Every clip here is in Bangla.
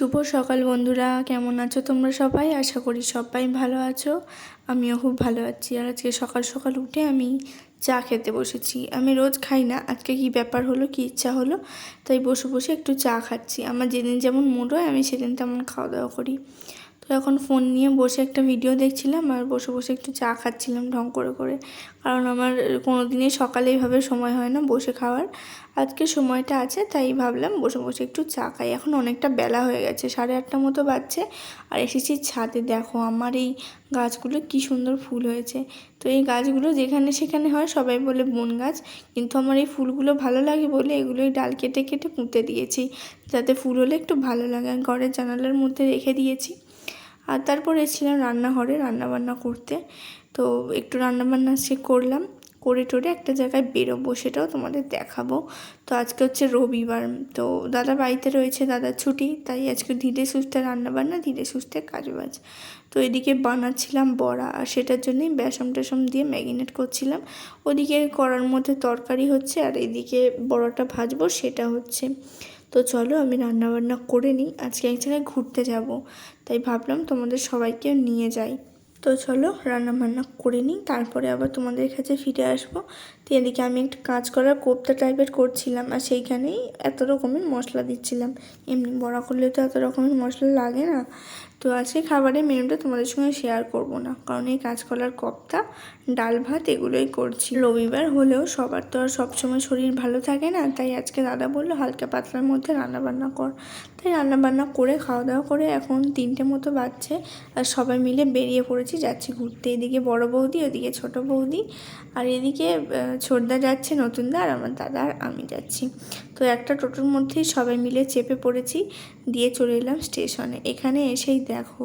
শুভ সকাল বন্ধুরা, কেমন আছো তোমরা সবাই? আশা করি সবাই ভালো আছো। আমিও খুব ভালো আছি। আর আজকে সকাল সকাল উঠে আমি চা খেতে বসেছি। আমি রোজ খাই না। আজকে কি ব্যাপার হলো, কি ইচ্ছা হলো, তাই বসে বসে একটু চা খাচ্ছি। আমার যেদিন যেমন মুড হয়, আমি সেদিন তেমন খাওয়া দাওয়া করি। তো এখন ফোন নিয়ে বসে একটা ভিডিও দেখছিলাম আর বসে বসে একটু চা খাচ্ছিলাম ঢং করে করে। কারণ আমার কোনো দিনই সকালে এইভাবে সময় হয় না বসে খাওয়ার। আজকে সময়টা আছে, তাই ভাবলাম বসে বসে একটু চা খাই। এখন অনেকটা বেলা হয়ে গেছে, সাড়ে আটটা মতো বাজছে। আর এসেছি ছাদে, দেখো আমার এই গাছগুলো কি সুন্দর ফুল হয়েছে। তো এই গাছগুলো যেখানে সেখানে হয়, সবাই বলে বন গাছ। কিন্তু আমার এই ফুলগুলো ভালো লাগে বলে এগুলোই ডাল কেটে কেটে পুঁতে দিয়েছি। যাতে ফুল হলে একটু ভালো লাগে। ঘরের জানালার মধ্যে রেখে দিয়েছি। আর তারপর এসেছিলাম রান্নাঘরে রান্নাবান্না করতে। তো একটু রান্নাবান্না সে করলাম, করে টোরে একটা জায়গায় বেরোবো সেটাও তোমাদের দেখাবো। তো আজকে হচ্ছে রবিবার, তো দাদা বাড়িতে রয়েছে, দাদার ছুটি, তাই আজকে ধীরে সুস্থে রান্নাবান্না, ধীরে সুস্থে কাজবাজ। তো এদিকে বানাচ্ছিলাম বড়া, আর সেটার জন্যই বেসম টেসম দিয়ে ম্যাগিনেট করছিলাম। ওদিকে করার মধ্যে তরকারি হচ্ছে, আর এদিকে বড়াটা ভাজবো, সেটা হচ্ছে। তো চলো আমি রান্নাবান্না করে নিই। আজকে এক জায়গায় ঘুরতে যাব, তাই ভাবলাম তোমাদের সবাইকে নিয়ে যাই। তো চলো রান্না বান্না করে নিই, তারপরে আবার তোমাদের কাছে ফিরে আসব। তো এদিকে আমি একটা কাজ করার কোপ্তা টাইপের করছিলাম, আর সেইখানেই এত রকমের মশলা দিচ্ছিলাম। এমনি বড়া করলে তো এত রকমের মশলা লাগে না। তো আজকে খাবারের মেনুটা তোমাদের সঙ্গে শেয়ার করব না। কারণ এই কাঁচকলার কপ্তা, ডাল ভাত, এগুলোই করছি। রবিবার হলেও সবার তো আর সবসময় শরীর ভালো থাকে না, তাই আজকে দাদা বলল হালকা পাতলার মধ্যে রান্নাবান্না কর। তাই রান্নাবান্না করে খাওয়া দাওয়া করে এখন তিনটে মতো বাজছে আর সবাই মিলে বেরিয়ে পড়েছি, যাচ্ছি ঘুরতে। এদিকে বড় বৌদি, ওদিকে ছোট বৌদি। আর এদিকে ছোটদা যাচ্ছে, নতুনদা, আর আমার দাদা আর আমি যাচ্ছি। তো একটা টোটোর মধ্যেই সবাই মিলে চেপে পড়েছি। দিয়ে চলে এলাম স্টেশনে। এখানে এসেই দেখো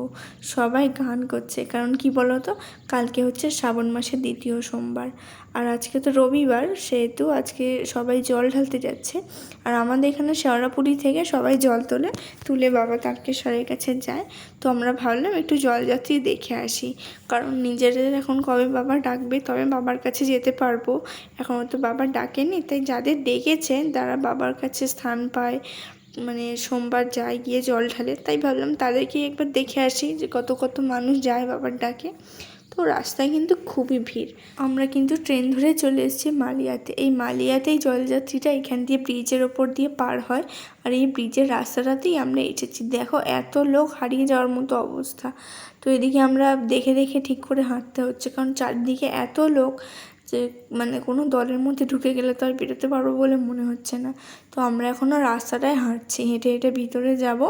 সবাই গান করছে। কারণ কি বলো তো কালকে হচ্ছে শ্রাবণ মাসের দ্বিতীয় সোমবার। আর আজকে তো রবিবার, সেহেতু আজকে সবাই জল ঢালতে যাচ্ছে। আর আমাদের এখানে শেওড়াপুরি থেকে সবাই জল তোলে, তুলে বাবা তারকেশ্বরের কাছে যায়। তো আমরা ভাবলাম একটু জলযাত্রী দেখে আসি। কারণ নিজেদের এখন কবে বাবা ডাকবে, তবে বাবার কাছে যেতে পারব। এখনও তো বাবা ডাকেনি, তাই যাদের ডেকেছে, তারা বাবার কাছে স্থান পায়। মানে সোমবার যায় গিয়ে জল ঢালে, তাই ভাবলাম তাদেরকে একবার দেখে আসি যে কত কত মানুষ যায় বাবার ডাকে। তো রাস্তায় কিন্তু খুবই ভিড়। আমরা কিন্তু ট্রেন ধরে চলে এসেছি মালিয়াতে। এই মালিয়াতেই জলযাত্রীটা এখান দিয়ে ব্রিজের ওপর দিয়ে পার হয় আর এই ব্রিজের রাস্তাটাতেই আমরা এসেছি। দেখো এত লোক হারিয়ে যাওয়ার মতো অবস্থা। তো এদিকে আমরা দেখে দেখে ঠিক করে হাঁটতে হচ্ছে, কারণ চারদিকে এত লোক যে মানে কোনো দলের মধ্যে ঢুকে গেলে তো আর বেরোতে পারব বলে মনে হচ্ছে না। তো আমরা এখনও রাস্তাটায় হাঁটছি, হেঁটে হেঁটে ভিতরে যাব।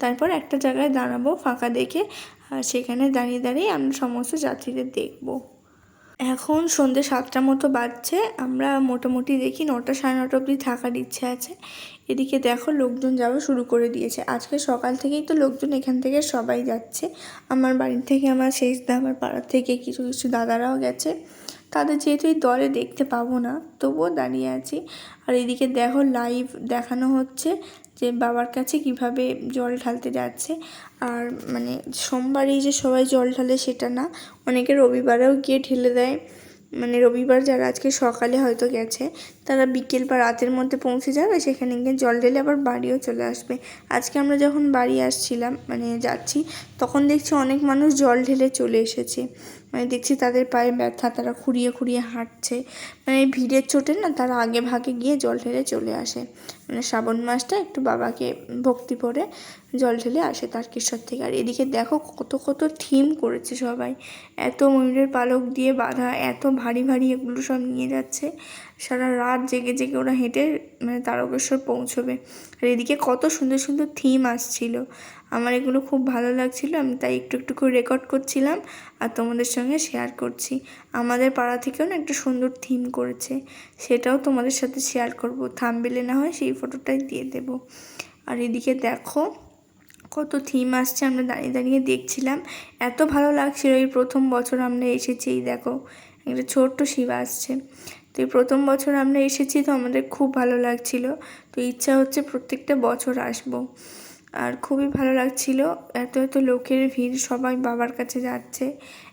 তারপর একটা জায়গায় দাঁড়াবো ফাঁকা দেখে, আর সেখানে দাঁড়িয়ে দাঁড়িয়ে আমরা সমস্ত যাত্রীদের দেখব। এখন সন্ধ্যে সাতটা মতো বাজছে, আমরা মোটামুটি দেখি নটা সাড়ে নটা অবধি থাকার ইচ্ছে আছে। এদিকে দেখো লোকজন যাওয়া শুরু করে দিয়েছে। আজকে সকাল থেকেই তো লোকজন এখান থেকে সবাই যাচ্ছে। আমার বাড়ির থেকে, আমার শেষ দা পাড়ার থেকে কিছু কিছু দাদারাও গেছে। তাদের যেহেতু এই দলে দেখতে পাবো না, তবুও দাঁড়িয়ে আছি। আর এদিকে দেখো লাইভ দেখানো হচ্ছে যে বাবার কাছে কীভাবে জল ঢালতে যাচ্ছে। আর মানে সোমবারই যে সবাই জল ঢালে সেটা না, অনেকে রবিবারেও গিয়ে ঢেলে দেয়। মানে রবিবার যারা আজকে সকালে হয়তো গেছে, তারা বিকেল বা রাতের মধ্যে পৌঁছে যাবে, সেখানে গিয়ে জল ঢেলে আবার বাড়িও চলে আসবে। আজকে আমরা যখন বাড়ি আসছিলাম মানে যাচ্ছি, তখন দেখছি অনেক মানুষ জল ঢেলে চলে এসেছে। মানে দেখছি তাদের পায়ে ব্যথা, তারা খুঁড়িয়ে খুঁড়িয়ে হাঁটছে। মানে ভিড়ের চোটে না তারা আগে ভাগে গিয়ে জল ঢেলে চলে আসে। মানে শ্রাবণ মাসটা একটু বাবাকে ভক্তি করে জল ঢেলে আসে তারকেশ্বর থেকে। আর এদিকে দেখো কত কত থিম করেছে সবাই। এত ময়ূরের পালক দিয়ে বাঁধা, এত ভারী ভারী এগুলো সব নিয়ে যাচ্ছে। সারা রাত জেগে জেগে ওরা হেঁটে মানে তারকেশ্বর পৌঁছবে। আর এদিকে কত সুন্দর সুন্দর থিম আসছিল। আমার এগুলো খুব ভালো লাগছিল, আমি তাই একটু একটু করে রেকর্ড করছিলাম আর তোমাদের সঙ্গে শেয়ার করছি। আমাদের পাড়া থেকেও না একটা সুন্দর থিম করেছে, সেটাও তোমাদের সাথে শেয়ার করব। থামবেলে না হয় সেই ফটোটাই দিয়ে দেব। আর এদিকে দেখো, কত থিম আসছে, আমরা দাঁড়িয়ে দাঁড়িয়ে দেখছিলাম। এত ভালো লাগছিল, এই প্রথম বছর আমরা এসেছি, এই দেখো, একটা ছোট্ট শিব আসছে। তো এই প্রথম বছর আমরা এসেছি, তো আমাদের খুব ভালো লাগছিল। তো ইচ্ছা হচ্ছে প্রত্যেকটা বছর আসব। আর খুবই ভালো লাগছিল। এত এত লোকের ভিড়, সবাই বাবার কাছে যাচ্ছে।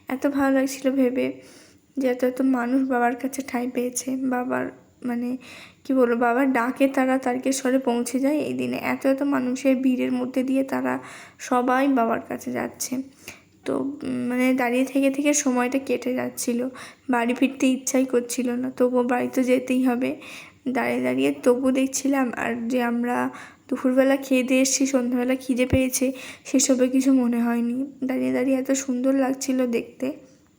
এত ভালো লাগছিল ভেবে যে এত এত মানুষ বাবার কাছে ঠাঁই পেয়েছে। বাবার মানে কি বলব বাবার ডাকে তারা তারকেশ্বরে পৌঁছে যায় এই দিনে। এত এত মানুষের ভিড়ের মধ্যে দিয়ে তারা সবাই বাবার কাছে যাচ্ছে। তো মানে দাঁড়িয়ে থেকে থেকে সময়টা কেটে যাচ্ছিল। বাড়ি ফিরতে ইচ্ছাই করছিল না, তবুও বাড়ি তো যেতেই হবে। দাঁড়িয়ে দাঁড়িয়ে তবু দেখছিলাম আর যে আমরা দুপুরবেলা খেয়ে দিয়ে এসেছি, সন্ধ্যাবেলা খিদে পেয়েছে, সেসবে কিছু মনে হয়নি। দাঁড়িয়ে দাঁড়িয়ে এত সুন্দর লাগছিল দেখতে।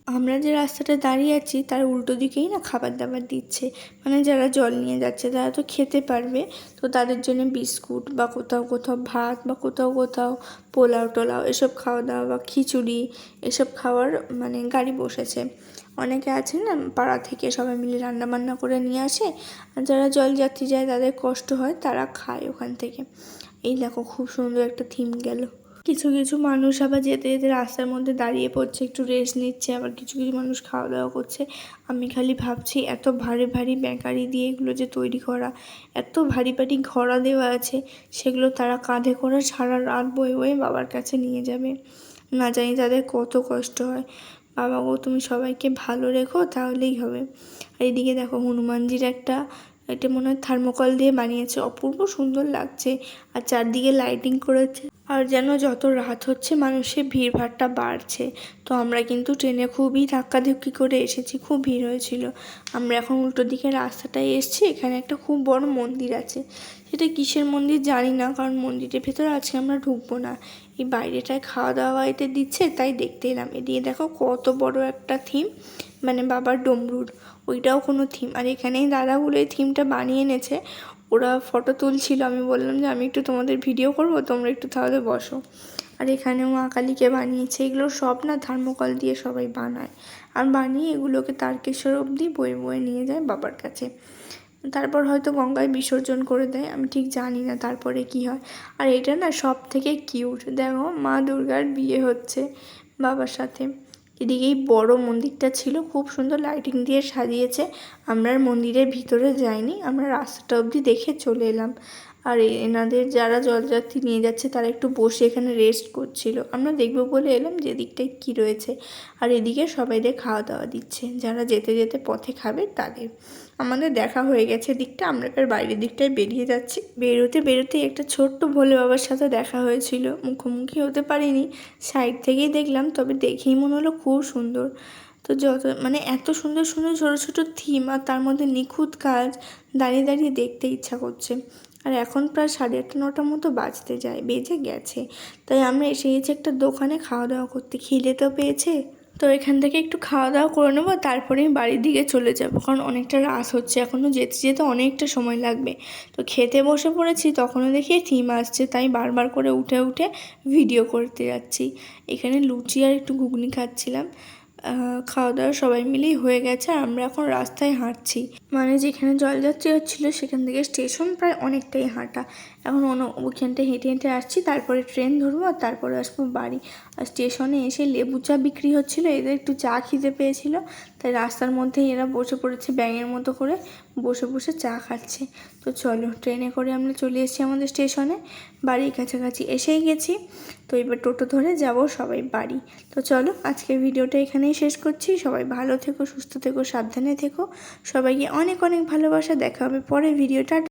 আমরা যে রাস্তাটা দাঁড়িয়ে আছি, তার উল্টো দিকেই না খাবার দাবার দিচ্ছে। মানে যারা জল নিয়ে যাচ্ছে, তারা তো খেতে পারবে। তো তাদের জন্য বিস্কুট বা কোথাও কোথাও ভাত বা কোথাও কোথাও পোলাও টোলাও এসব খাওয়া দাওয়া বা খিচুড়ি, এসব খাওয়ার মানে গাড়ি বসেছে। অনেকে আছে না পাড়া থেকে সবাই মিলে রান্না বান্না করে নিয়ে আসে। আর যারা জলযাত্রী যায়, তাদের কষ্ট হয়, তারা খায় ওখান থেকে। এই দেখো, খুব সুন্দর একটা থিম গেল। কিছু কিছু মানুষ আবার যেতে যেতে রাস্তার মধ্যে দাঁড়িয়ে পড়ছে, একটু রেস্ট নিচ্ছে, আবার কিছু কিছু মানুষ খাওয়া দাওয়া করছে। আমি খালি ভাবছি, এত ভারী ভারী বেকারি দিয়ে এগুলো যে তৈরি করা, এত ভারী ভারী ঘোড়া দেওয়া আছে, সেগুলো তারা কাঁধে করে সারা রাত বয়ে বয়ে বাবার কাছে নিয়ে যাবে। না জানি তাদের কত কষ্ট হয়। বাবা গো তুমি সবাইকে ভালো রেখো, তাহলেই হবে। আর এদিকে দেখো, হনুমানজির একটা এটা মনে হয় থার্মোকল দিয়ে বানিয়েছে। অপূর্ব সুন্দর লাগছে। আর চারদিকে লাইটিং করেছে। আর যেন যত রাত হচ্ছে মানুষের ভিড়ভাড়টা বাড়ছে। তো আমরা কিন্তু ট্রেনে খুবই ধাক্কাধুক্কি করে এসেছি, খুব ভিড় হয়েছিল। আমরা এখন উল্টো দিকে রাস্তাটায় এসেছি, এখানে একটা খুব বড় মন্দির আছে। সেটা কিসের মন্দির জানি না, কারণ মন্দিরের ভেতরে আজকে আমরা ঢুকবো না। এই বাইরেটায় খাওয়া দাওয়া বাড়িতে দিচ্ছে, তাই দেখতে এলাম। এদিকে দেখো কত বড় একটা থিম মানে বাবার ডমরুর, ওইটাও কোনো থিম। আর এখানেই দাদাগুলো এই থিমটা বানিয়ে এনেছে। ওরা ফটো তুলছিল, আমি বললাম যে আমি একটু তোমাদের ভিডিও করব, তোমরা একটু তাহলে বসো। আর এখানে মা কালীকে বানিয়েছে, এগুলো সব না থার্মোকল দিয়ে সবাই বানায়। আর বানিয়ে এগুলোকে তারকেশ্বর অবধি বয়ে বয়ে নিয়ে যায় বাবার কাছে। তারপর হয়তো গঙ্গায় বিসর্জন করে দেয়, আমি ঠিক জানি না তারপরে কি হয়। আর এটা না সব থেকে কিউট দেখো মা দুর্গার বিয়ে হচ্ছে বাবার সাথে। এদিকেই বড় মন্দিরটা ছিল, খুব সুন্দর লাইটিং দিয়ে সাজিয়েছে। আমরা মন্দিরের ভিতরে যাইনি, আমরা রাস্তাটা অবধি দেখে চলে এলাম। আর এনাদের যারা জলযাত্রী নিয়ে যাচ্ছে, তারা একটু বসে এখানে রেস্ট করছিল। আমরা দেখব বলে এলাম যে দিকটায় কী রয়েছে। আর এদিকে সবাইদের খাওয়া দাওয়া দিচ্ছে। যারা যেতে যেতে পথে খাবে, তাদের। আমাদের দেখা হয়ে গেছে দিকটা আমরা এবার বাইরের দিকটায় বেরিয়ে যাচ্ছি। বেরোতে বেরোতে একটা ছোট্ট ভোলে বাবার সাথে দেখা হয়েছিল। মুখোমুখি হতে পারিনি। সাইড থেকেই দেখলাম, তবে দেখেই মনে হলো খুব সুন্দর। তো যত মানে এত সুন্দর সুন্দর ছোটো ছোটো থিম আর তার মধ্যে নিখুঁত কাজ, দাঁড়িয়ে দাঁড়িয়ে দেখতে ইচ্ছা করছে। আর এখন প্রায় সাড়ে আটটা, নটার মতো বাজতে যায়, বেজে গেছে। তাই আমরা এসে গেছি একটা দোকানে খাওয়া দাওয়া করতে। খিদে তো পেয়েছে। তো এখান থেকে একটু খাওয়া দাওয়া করে নেব তারপরেই বাড়ির দিকে চলে যাব, কারণ অনেকটা রাত হচ্ছে। এখনও যেতে যেতে অনেকটা সময় লাগবে। তো খেতে বসে পড়েছি, তখনও দেখি থিম আসছে, তাই বারবার করে উঠে উঠে ভিডিও করতে যাচ্ছি। এখানে লুচি আর একটু ঘুগনি খাচ্ছিলাম। খাওয়া দাওয়া সবাই মিলেই হয়ে গেছে, আর আমরা এখন রাস্তায় হাঁটছি। মানে যেখানে জলযাত্রী হচ্ছিল, সেখান থেকে স্টেশন প্রায় অনেকটাই হাঁটা। এখন অন্য ওইখানটা হেঁটে হেঁটে আসছি, তারপরে ট্রেন ধরবো, আর তারপরে আসব বাড়ি। আর স্টেশনে এসে লেবু চা বিক্রি হচ্ছিল, এদের একটু চা খিদে পেয়েছিল তাই রাস্তার মধ্যেই এরা বসে পড়েছে ব্যাঙের মতো করে, বসে বসে চা খাচ্ছে। তো চলো, ট্রেনে করে আমরা চলে এসেছি আমাদের স্টেশনে, বাড়ির কাছাকাছি এসেই গেছি। তো এবার টোটো ধরে যাব সবাই বাড়ি। তো চলো, আজকের ভিডিওটা এখানেই শেষ করছি। সবাই ভালো থেকো, সুস্থ থেকো, সাবধানে থেকো। সবাইকে অনেক অনেক ভালোবাসা। দেখা হবে পরে ভিডিওটা